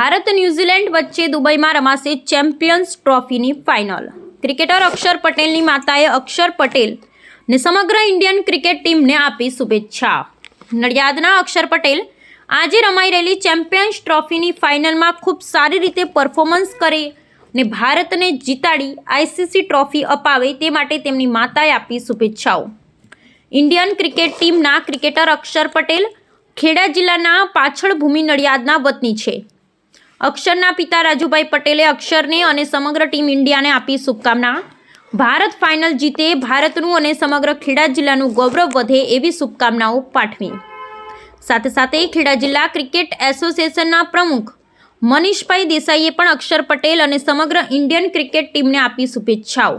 Bharat New Zealand વચ્ચે દુબઈમાં રમાશે ચેમ્પિયન્સ ટ્રોફીની ફાઇનલ. ક્રિકેટર અક્ષર પટેલની માતાએ અક્ષર પટેલ ને સમગ્ર ઇન્ડિયન ક્રિકેટ ટીમને આપી શુભેચ્છા. નડિયાદના અક્ષર પટેલ આજે રમાઈ રહેલી ચેમ્પિયન્સ ટ્રોફીની ફાઇનલમાં ખૂબ સારી રીતે પરફોર્મન્સ કરે ને ભારતને જીતાડી આઈસીસી ટ્રોફી અપાવે તે માટે તેમની માતાએ આપી શુભેચ્છાઓ. ઇન્ડિયન ક્રિકેટ ટીમના ક્રિકેટર અક્ષર પટેલ ખેડા જિલ્લાના પાછળ ભૂમિ નડિયાદના વતની છે. અક્ષરના પિતા રાજુભાઈ પટેલે અક્ષરને અને સમગ્ર ટીમ ઇન્ડિયાને આપી શુભકામના. ભારત ફાઇનલ જીતે ભારતનું અને સમગ્ર ખેડા જિલ્લાનું ગૌરવ વધે એવી શુભકામનાઓ પાઠવી. સાથે સાથે ખેડા જિલ્લા ક્રિકેટ એસોસિએશનના પ્રમુખ મનીષભાઈ દેસાઈએ પણ અક્ષર પટેલ અને સમગ્ર ઇન્ડિયન ક્રિકેટ ટીમને આપી શુભેચ્છાઓ.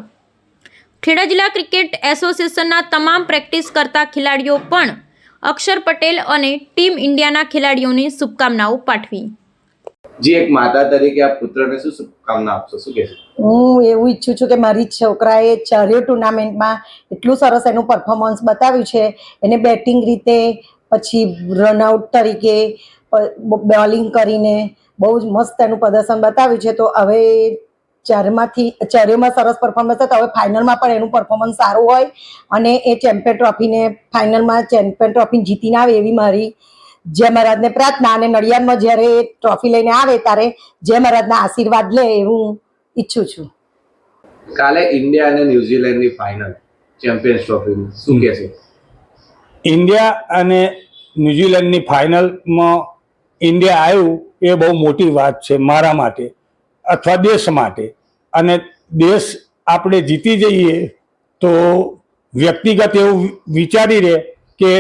ખેડા જિલ્લા ક્રિકેટ એસોસિએશનના તમામ પ્રેક્ટિસ કરતા ખેલાડીઓ પણ અક્ષર પટેલ અને ટીમ ઇન્ડિયાના ખેલાડીઓને શુભકામનાઓ પાઠવી. જી, એક માતા તરીકે આ પુત્રને શું શુભકામના આપશો? શું કહેશો? હું એવું ઈચ્છું છું કે મારી છોકરાએ ચારેય ટુર્નામેન્ટમાં એટલું સરસ એનું પરફોર્મન્સ બતાવ્યું છે. એને બેટિંગ રીતે, પછી રનઆઉટ તરીકે બોલિંગ કરીને બહુ જ મસ્ત એનું પ્રદર્શન બતાવ્યું છે. તો હવે ચારમાંથી, ચારેમાં સરસ પરફોર્મન્સ તો હવે ફાઇનલમાં પણ એનું પરફોર્મન્સ સારું હોય અને એ ચેમ્પિયન ટ્રોફીને ફાઇનલમાં ચેમ્પિયન ટ્રોફી જીતીને આવે એવી મારી જય મહારાજને પ્રાર્થના અને નડિયાદમાં જ્યારે એ ટ્રોફી લઈને આવે ત્યારે જય મહારાજના આશીર્વાદ લે એવું ઈચ્છું છું. કાલે ઇન્ડિયા અને ન્યુઝીલેન્ડની ફાઇનલ ચેમ્પિયન્સ ટ્રોફીની શું કહેશો? ઇન્ડિયા અને ન્યુઝીલેન્ડની ફાઇનલમાં ઇન્ડિયા આવ્યું એ બહુ મોટી વાત છે મારા માટે અથવા દેશ માટે. અને દેશ આપણે જીતી જઈએ તો વ્યક્તિગત એવું વિચારી રહે કે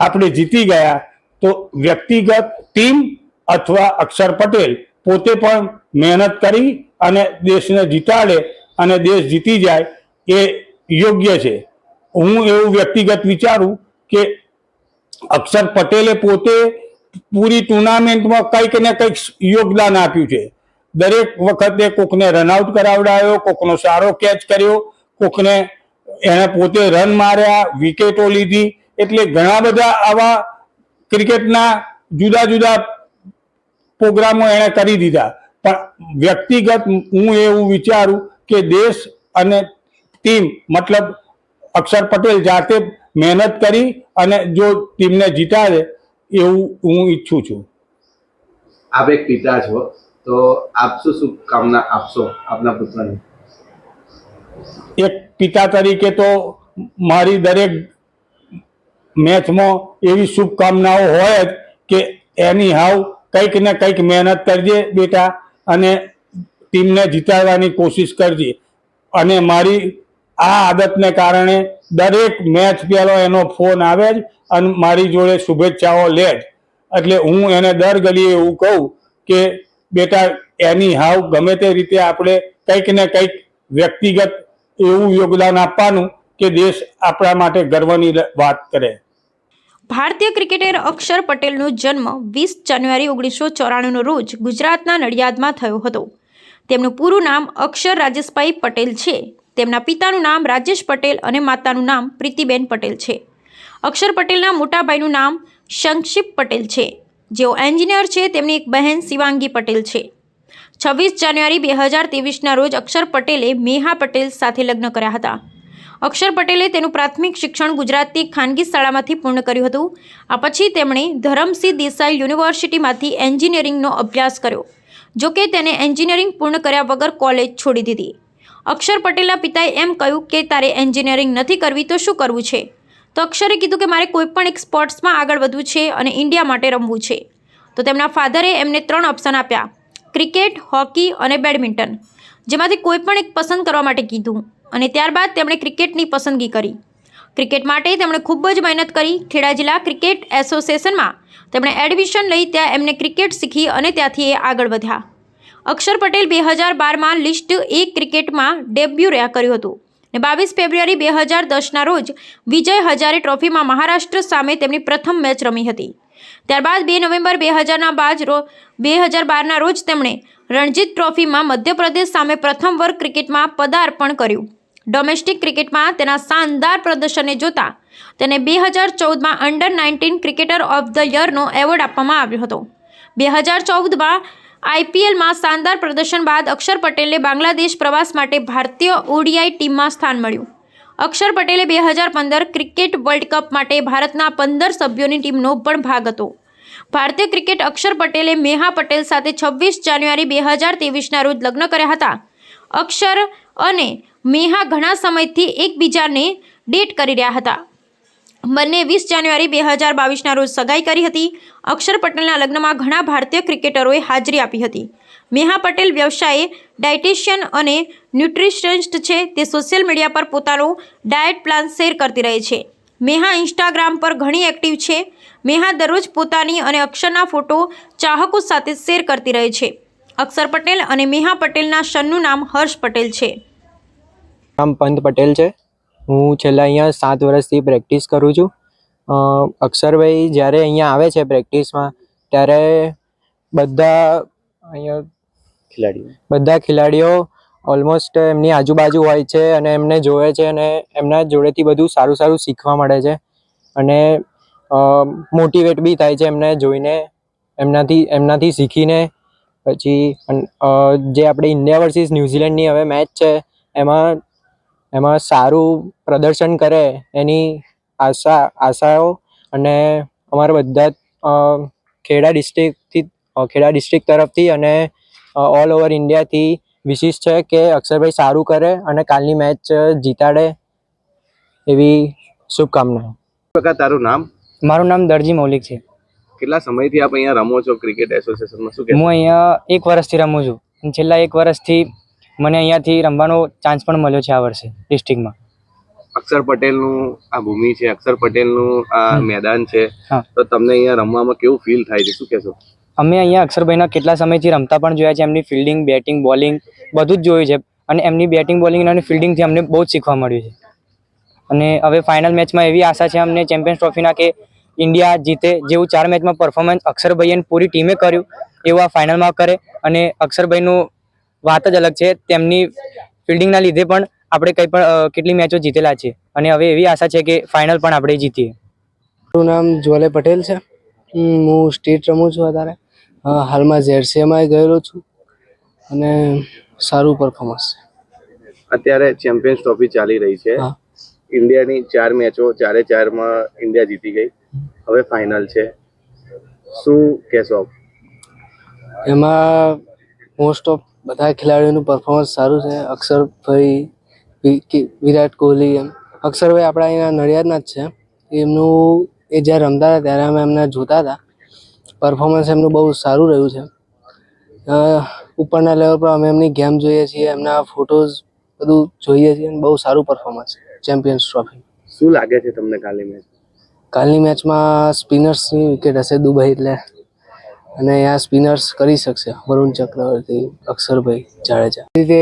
આપણે જીતી ગયા તો વ્યક્તિગત ટીમ અથવા અક્ષર પટેલ પોતે પણ મહેનત કરી અને દેશને જીતાડે અને દેશ જીતી જાય એ યોગ્ય છે. હું એવું વ્યક્તિગત વિચારું કે અક્ષર પટેલે પોતે પૂરી ટુર્નામેન્ટમાં કંઈક ને કંઈક યોગદાન આપ્યું છે. દરેક વખતે કોકને રનઆઉટ કરાવડાયો, કોકનો સારો કેચ કર્યો, કોકને એણે પોતે રન માર્યા વિકેટો લીધી, એટલે ઘણા બધા આવા ક્રિકેટના જુદા જુદા પ્રોગ્રામો એણે કરી દીધા. પણ વ્યક્તિગત હું એવું વિચારું કે દેશ અને ટીમ મતલબ અક્ષર પટેલ જાતે મહેનત કરી અને જો ટીમને જીતાડે એવું હું ઈચ્છું છું. આપ એક પિતા છો તો આપ શું શુભકામના આપશો આપના પુત્રને? એક પિતા તરીકે તો મારી દરેક મેચમાં એવી શુભકામનાઓ હોય જ કે એની હાવ કંઈક ને કંઈક મહેનત કરજે બેટા અને ટીમને જીતાડવાની કોશિશ કરજે. અને મારી આ આદતને કારણે દરેક મેચ પહેલો એનો ફોન આવે જ અને મારી જોડે શુભેચ્છાઓ લે જ. એટલે હું એને દર ગલીએ એવું કહું કે બેટા, એની હાવ ગમે તે રીતે આપણે કંઈક ને કંઈક વ્યક્તિગત એવું યોગદાન આપવાનું કે દેશ આપણા માટે ગર્વની વાત કરે. ભારતીય ક્રિકેટર અક્ષર પટેલનો જન્મ વીસ જાન્યુઆરી ઓગણીસો ચોરાણુંનો રોજ ગુજરાતના નડિયાદમાં થયો હતો. તેમનું પૂરું નામ અક્ષર રાજેશભાઈ પટેલ છે. તેમના પિતાનું નામ રાજેશ પટેલ અને માતાનું નામ પ્રીતિબેન પટેલ છે. અક્ષર પટેલના મોટાભાઈનું નામ શંક્ષિપ પટેલ છે. જેઓ એન્જિનિયર છે, તેમની એક બહેન શિવાંગી પટેલ છે. છવ્વીસ જાન્યુઆરી બે હજાર ત્રેવીસના રોજ અક્ષર પટેલે મેહા પટેલ સાથે લગ્ન કર્યા હતા. અક્ષર પટેલે તેનું પ્રાથમિક શિક્ષણ ગુજરાતની ખાનગી શાળામાંથી પૂર્ણ કર્યું હતું. આ પછી તેમણે ધરમસિંહ દેસાઈ યુનિવર્સિટીમાંથી એન્જિનિયરિંગનો અભ્યાસ કર્યો, જો કે તેને એન્જિનિયરિંગ પૂર્ણ કર્યા વગર કોલેજ છોડી દીધી. અક્ષર પટેલના પિતાએ એમ કહ્યું કે, તારે એન્જિનિયરિંગ નથી કરવી તો શું કરવું છે તો અક્ષરે કીધું કે, મારે કોઈપણ એક સ્પોર્ટ્સમાં આગળ વધવું છે અને ઇન્ડિયા માટે રમવું છે. તો તેમના ફાધરે એમને ત્રણ ઓપ્શન આપ્યા, ક્રિકેટ, હોકી અને બેડમિન્ટન, જેમાંથી કોઈ પણ એક પસંદ કરવા માટે કીધું. અને ત્યારબાદ તેમણે ક્રિકેટની પસંદગી કરી. ક્રિકેટ માટે તેમણે ખૂબ જ મહેનત કરી. ખેડા જિલ્લા ક્રિકેટ એસોસિએશનમાં તેમણે એડમિશન લઈ ત્યાં એમને ક્રિકેટ શીખી અને ત્યાંથી એ આગળ વધ્યા. અક્ષર પટેલ બે હજાર બારમાં લિસ્ટ એક ક્રિકેટમાં ડેબ્યુ રહ્યા કર્યું હતું ને બાવીસ ફેબ્રુઆરી બે હજાર દસના રોજ વિજય હજારે ટ્રોફીમાં મહારાષ્ટ્ર સામે તેમની પ્રથમ મેચ રમી હતી. ત્યારબાદ બે નવેમ્બર બે હજારના બાદ રો બે હજાર બારના રોજ તેમણે રણજીત ટ્રોફીમાં મધ્યપ્રદેશ સામે પ્રથમ વર્ગ ક્રિકેટમાં પદાર્પણ કર્યું. ડોમેસ્ટિક ક્રિકેટમાં તેના શાનદાર પ્રદર્શનને જોતા તેને બે હજાર ચૌદમાં under nineteen cricketer of the યરનો award આપવામાં આવ્યો હતો. બે હજાર ચૌદમાં આઈપીએલમાં શાનદાર પ્રદર્શન બાદ અક્ષર પટેલને બાંગ્લાદેશ પ્રવાસ માટે ભારતીય ઓડીઆઈ ટીમમાં સ્થાન મળ્યું. અક્ષર પટેલે બે હજાર પંદર ક્રિકેટ વર્લ્ડ કપ માટે ભારતના પંદર સભ્યોની ટીમનો પણ ભાગ હતો. ભારતીય ક્રિકેટ અક્ષર પટેલે મેહા પટેલ સાથે છવ્વીસ જાન્યુઆરી બે હજાર ત્રેવીસના રોજ લગ્ન કર્યા હતા. અક્ષર અને મેહા ઘણા સમયથી એકબીજાને ડેટ કરી રહ્યા હતા. બંને વીસ જાન્યુઆરી બે હજાર બાવીસના રોજ સગાઈ કરી હતી. અક્ષર પટેલના લગ્નમાં ઘણા ભારતીય ક્રિકેટરોએ હાજરી આપી હતી. મેહા પટેલ વ્યવસાયે ડાયટિશિયન અને ન્યુટ્રિશનિસ્ટ છે. તે સોશિયલ મીડિયા પર પોતાનો ડાયટ પ્લાન શેર કરતી રહે છે. મેહા ઇન્સ્ટાગ્રામ પર ઘણી એક્ટિવ છે. મેહા દરરોજ પોતાની અને અક્ષરના ફોટો ચાહકો સાથે શેર કરતી રહે છે. અક્ષર પટેલ અને મેહા પટેલના સનનું નામ હર્ષ પટેલ છે. નામ પંત પટેલ છે. હું છેલ્લા અહીંયા સાત વર્ષથી પ્રેક્ટિસ કરું છું. અક્ષરભાઈ જ્યારે અહીંયા આવે છે પ્રેક્ટિસમાં ત્યારે બધા અહીંયા ખેલાડીઓ. બધા ખેલાડીઓ ઓલમોસ્ટ એમની આજુબાજુ હોય છે અને એમને જોવે છે અને એમના જોડેથી બધું સારું સારું શીખવા મળે છે. અને મોટિવેટ બી થાય છે એમને જોઈને, એમનાથી એમનાથી શીખીને. પછી જે આપણે ઇન્ડિયા વર્સિસ ન્યૂઝીલેન્ડની હવે મેચ છે, એમાં એમાં સારું પ્રદર્શન કરે એની આશા, આશાઓ અને અમારા બધા ખેડા ડિસ્ટ્રિક્ટથી ખેડા ડિસ્ટ્રિક્ટ તરફથી અને ઓલ ઓવર ઇન્ડિયાથી વિશિષ્ટ છે કે અક્ષરભાઈ સારું કરે અને કાલની મેચ જીતાડે એવી શુભકામનાઓ. પ્રકાર તારું નામ? મારું નામ દરજી મૌલિક છે. કેટલા સમયથી આપ અહીંયા રમો છો ક્રિકેટ એસોસિએશનમાં? શું હું અહીંયા એક વર્ષથી રમું છું. અને છેલ્લા એક વર્ષથી મને અહીંયાથી રમવાનો ચાન્સ પણ મળ્યો છે આ વર્ષે ડિસ્ટ્રિક્ટમાં અક્ષર પટેલનું આ ભૂમિ છે અક્ષર પટેલનું આ મેદાન છે. તો તમને અહીંયા રમવામાં કેવું ફીલ થાય છે? શું કહેશો? અમે અહીંયા અક્ષરભાઈના કેટલા સમયથી રમતા પણ જોયા છે એમની ફિલ્ડિંગ બેટિંગ બોલિંગ બધું જ જોયું છે. અને એમની બેટિંગ બોલિંગ અને ફિલ્ડિંગથી અમને બહુ જ શીખવા મળ્યું છે. અને હવે ફાઇનલ મેચમાં એવી આશા છે અમને ચેમ્પિયન્સ ટ્રોફીના કે ઇન્ડિયા જીતે જેવું ચાર મેચમાં પરફોર્મન્સ અક્ષરભાઈએ અને પૂરી ટીમે કર્યું એવું આ ફાઇનલમાં કરે. અને અક્ષરભાઈનું વાત જ અલગ છે. તેમની ફિલ્ડિંગના લીધે પણ આપણે કંઈ પણ કેટલી મેચો જીતેલા છે અને હવે એવી આશા છે કે ફાઇનલ પણ આપણે જીતીએ. મારું નામ જ્વલે પટેલ છે. હું સ્ટેટ રમું છું અત્યારે. હાલમાં ઝેરસીએમાં ગયેલો છું. અને સારું પરફોર્મન્સ અત્યારે ચેમ્પિયન્સ ટ્રોફી ચાલી રહી છે. ઇન્ડિયાની ચાર મેચો ચારે ચારમાં ઇન્ડિયા જીતી ગઈ. હવે ફાઇનલ છે. શું કહેશો એમાં મોસ્ટ ઓફ બધા ખેલાડીઓનું પરફોર્મન્સ સારું છે. અક્ષરભાઈ વિરાટ કોહલી એમ. અક્ષરભાઈ આપણા અહીંયા નડિયાદના જ છે. એમનું એ જ્યારે રમતા હતા ત્યારે અમે એમને જોતા હતા. પરફોર્મન્સ એમનું બહુ સારું રહ્યું છે. ઉપરના લેવલ પર અમે એમની ગેમ જોઈએ છીએ એમના ફોટોઝ બધું જોઈએ છીએ અને બહુ સારું પરફોર્મન્સ ચેમ્પિયન્સ ટ્રોફી શું લાગે છે તમને કાલે મેચ કાલની મેચમાં સ્પિનર્સની વિકેટ હશે દુબઈ એટલે. અને અહીંયા સ્પિનર્સ કરી શકશે, વરુણ ચક્રવર્તી, અક્ષરભાઈ જાડેજા. એ રીતે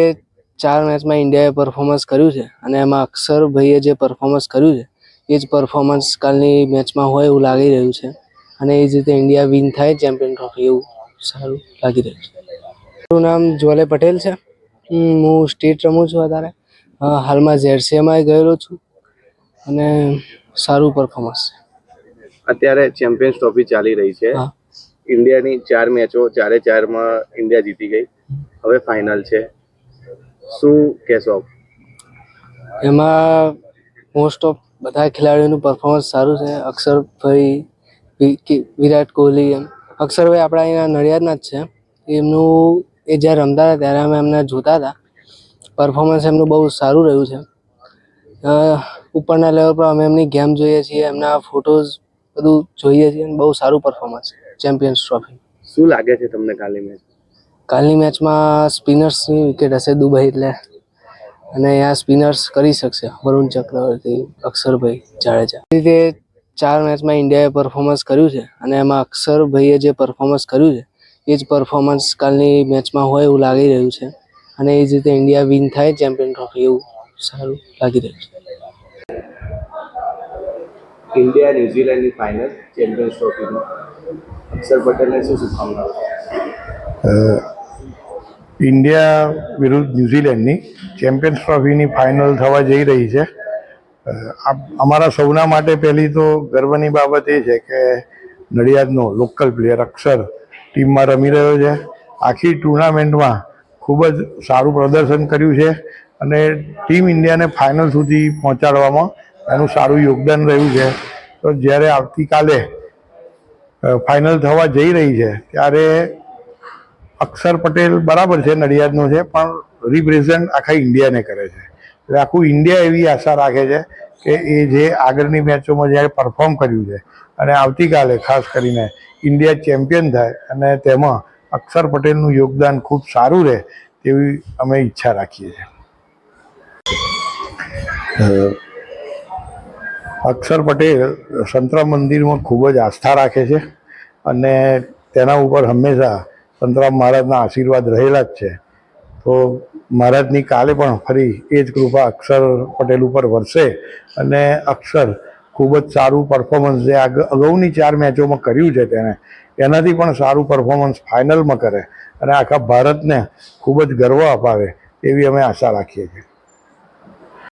ચાર મેચમાં ઇન્ડિયાએ પરફોર્મન્સ કર્યું છે અને એમાં અક્ષરભાઈએ જે પરફોર્મન્સ કર્યું છે, એ જ પરફોર્મન્સ કાલની મેચમાં હોય એવું લાગી રહ્યું છે. અને એ જ રીતે ઇન્ડિયા વિન થાય ચેમ્પિયન ટ્રોફી એવું સારું લાગી રહ્યું છે. મારું નામ જ્વલે પટેલ છે. હું સ્ટેટ રમું છું અત્યારે. હાલમાં ઝેડસીએમાં ગયેલો છું. અને સારું પરફોર્મન્સ અત્યારે ચેમ્પિયન્સ ટ્રોફી ચાલી રહી છે. ઇન્ડિયાની ચાર મેચો ચારે ચારમાં ઇન્ડિયા જીતી ગઈ. હવે ફાઇનલ છે. શું કહેશો? એમાં મોસ્ટ ઓફ બધા ખેલાડીઓનું પરફોર્મન્સ સારું છે. અક્ષરભાઈ વિરાટ કોહલી એમ. અક્ષરભાઈ આપણા અહીંયા નડિયાદના જ છે. એમનું એ જ્યારે રમતા હતા ત્યારે અમે એમને જોતા હતા. પરફોર્મન્સ એમનું બહુ સારું રહ્યું છે. ઉપરના લેવલ પર અમે એમની ગેમ જોઈએ છીએ. એમના ફોટોઝ બધું જોઈએ છીએ અને બહુ સારું પરફોર્મન્સ ચેમ્પિયન્સ ટ્રોફી શું લાગે છે તમને કાલની મેચ કાલની મેચમાં સ્પિનર્સની વિકેટ હશે દુબઈ એટલે. અને અહીંયા સ્પિનર્સ કરી શકશે. વરુણ ચક્રવર્તી અક્ષરભાઈ જાડેજા. એ રીતે ચાર મેચમાં ઇન્ડિયાએ પરફોર્મન્સ કર્યું છે અને એમાં અક્ષરભાઈએ જે પરફોર્મન્સ કર્યું છે એ જ પરફોર્મન્સ કાલની મેચમાં હોય એવું લાગી રહ્યું છે. અને એ જ રીતે ઇન્ડિયા વિન થાય ચેમ્પિયન ટ્રોફી એવું સારું લાગી રહ્યું છે. ઇન્ડિયા ન્યુઝીલેન્ડની ફાઇનલ ચેમ્પિયન્સ ટ્રોફીમાં અક્ષર પટેલને શું શુભકામનાઓ ઇન્ડિયા વિરુદ્ધ ન્યૂઝીલેન્ડની ચેમ્પિયન્સ ટ્રોફીની ફાઇનલ થવા જઈ રહી છે. અમારા સૌના માટે પહેલી તો ગર્વની બાબત એ છે કે નડિયાદનો લોકલ પ્લેયર અક્ષર, ટીમમાં રમી રહ્યો છે. આખી ટુર્નામેન્ટમાં ખૂબ જ સારું પ્રદર્શન કર્યું છે અને ટીમ ઇન્ડિયાને ફાઇનલ સુધી પહોંચાડવામાં એનું સારું યોગદાન રહ્યું છે. તો જ્યારે આવતીકાલે ફાઇનલ થવા જઈ રહી છે, ત્યારે અક્ષર પટેલ બરાબર છે, નડિયાદનો છે, પણ રિપ્રેઝન્ટ આખા ઇન્ડિયાને કરે છે. એટલે આખું ઇન્ડિયા એવી આશા રાખે છે કે એ જે આગળની મેચોમાં જ્યારે પરફોર્મ કર્યું છે અને આવતીકાલે ખાસ કરીને ઇન્ડિયા ચેમ્પિયન થાય અને તેમાં અક્ષર પટેલનું યોગદાન ખૂબ સારું રહે તેવી અમે ઈચ્છા રાખીએ છીએ. અક્ષર પટેલ સંતરા મંદિરમાં ખૂબ જ આસ્થા રાખે છે અને તેના ઉપર હંમેશા સંતરામ મહારાજના આશીર્વાદ રહેલા જ છે. તો મહારાજની કાલે પણ ફરી એ જ કૃપા અક્ષર પટેલ ઉપર વરસે અને અક્ષર ખૂબ જ સારું પરફોર્મન્સ જે અગાઉની ચાર મેચોમાં કર્યું છે તેણે, એનાથી પણ સારું પરફોર્મન્સ ફાઇનલમાં કરે અને આખા ભારતને ખૂબ જ ગર્વ અપાવે એવી અમે આશા રાખીએ છીએ.